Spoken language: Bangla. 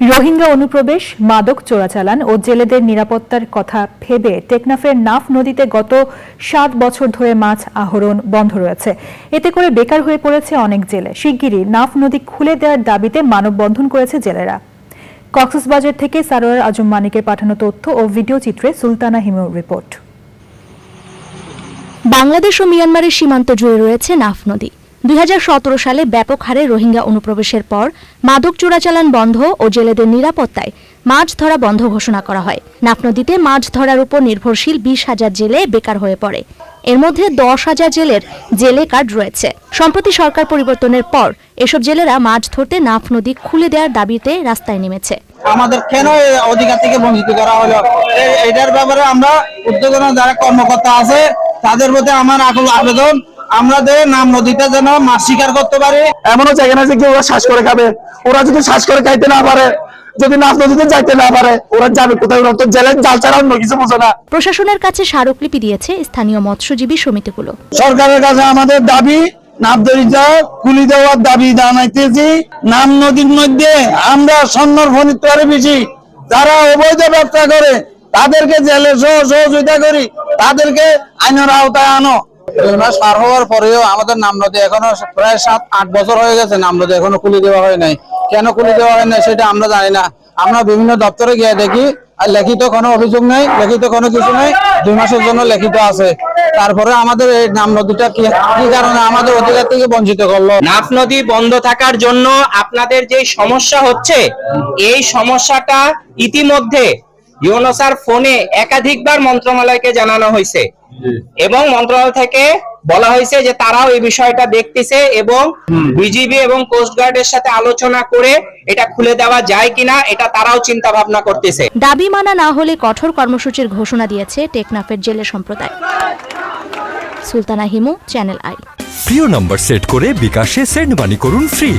রোহিঙ্গা অনুপ্রবেশ, মাদক চোরাচালান ও জেলেদের নিরাপত্তার কথা ভেবে টেকনাফের নাফ নদীতে গত সাত বছর ধরে মাছ আহরণ বন্ধ রয়েছে। এতে করে বেকার হয়ে পড়েছে অনেক জেলে। শিগগিরই নাফ নদী খুলে দেওয়ার দাবিতে মানববন্ধন করেছে জেলেরা। কক্সবাজার থেকে সারোয়ার আজম মানিকের পাঠানো তথ্য ও ভিডিও চিত্রে সুলতানা হিমুর রিপোর্ট। বাংলাদেশ ও মিয়ানমারের সীমান্ত জুড়ে রয়েছে নাফ নদী। দুই হাজার সতেরো সালে ব্যাপক হারে রোহিঙ্গা অনুপ্রবেশের পর মাদক চোরাচালান বন্ধ ও জেলেদের নিরাপত্তায় মাছ ধরা বন্ধ ঘোষণা করা হয়। নাফ নদীতে মাছ ধরার উপর নির্ভরশীল বিশ হাজার জেলে বেকার হয়ে পড়ে। এর মধ্যে দশ হাজার জেলের জেলে কার্ড রয়েছে। সম্প্রতি সরকার পরিবর্তনের পর এসব জেলেরা মাছ ধরতে নাফ নদী খুলে দেওয়ার দাবিতে রাস্তায় নেমেছে। আমাদের কেন অধিকার থেকে বঞ্চিত করা হলো? এটার ব্যাপারে আমরা উদ্যোগনা যারা কর্মকর্তা আছে, তাদের প্রতি আমার আকুল আবেদন। আমাদের নাম নদীতে যেন মাছ শিকার করতে পারি। এমনও জায়গা আছে কি ওরা শ্বাস করে খাবে। ওরা যদি শ্বাস করে খাইতে না পারে যদি নাচ নদীতে যাইতে না পারে ওরা যাবে কোথায়? ওরা তো জেলে জাল ছাড়া অন্য কিছু বোঝে না। প্রশাসনের কাছে স্মারকলিপি দিয়েছে স্থানীয় মৎস্যজীবী সমিতিগুলো। সরকারের কাছে আমাদের দাবি নাবদরিদ্রা কুলি দেওয়ার দাবি জানাইতেছি। নাম নদীর মধ্যে আমরা সন্ন্যর ফনিত্বারে বেশি। যারা অবৈধ ব্যবসা করে তাদেরকে জেলে সহ সহযোগিতা করি। তাদেরকে আইনের আওতায় আনো। দুই মাস পার হওয়ার পরেও আমাদের নাম নদী এখনও প্রায় সাত, আট বছর হয়ে গেছে নাম নদী এখনও খুলে দেওয়া হয় নাই। কেন খুলে দেওয়া হয় নাই সেটা আমরা জানি না। আমরা বিভিন্ন দপ্তরে গিয়ে দেখি, আর লিখিত কোনো অভিযোগ নেই, লিখিত কোনো কিছু নেই, দুই মাসের জন্য লিখিত আছে। তারপরে আমাদের এই নাম নদীটা কি কারণে আমাদের অধিকার থেকে বঞ্চিত করল? নাফ নদী বন্ধ থাকার জন্য আপনাদের যে সমস্যা হচ্ছে, এই সমস্যাটা ইতিমধ্যে ইউনোসার ফোনে একাধিকবার মন্ত্রণালয়কে জানানো হয়েছে। এবং মন্ত্রণালয় থেকে বলা হয়েছে যে তারাও এই বিষয়টা দেখতেছে এবং বিজিবি এবং কোস্টগার্ডের সাথে আলোচনা করে এটা খুলে দেওয়া যায় কিনা এটা তারাও চিন্তা ভাবনা করতেছে। দাবি মানা না হলে কঠোর কর্মসূচির ঘোষণা দিয়েছে টেকনাফের জেলে সম্প্রদায়। সুলতানা হিমু চ্যানেল আই প্রিয় নম্বর সেট করে বিকাশে সেন্ড মানি করুন ফ্রি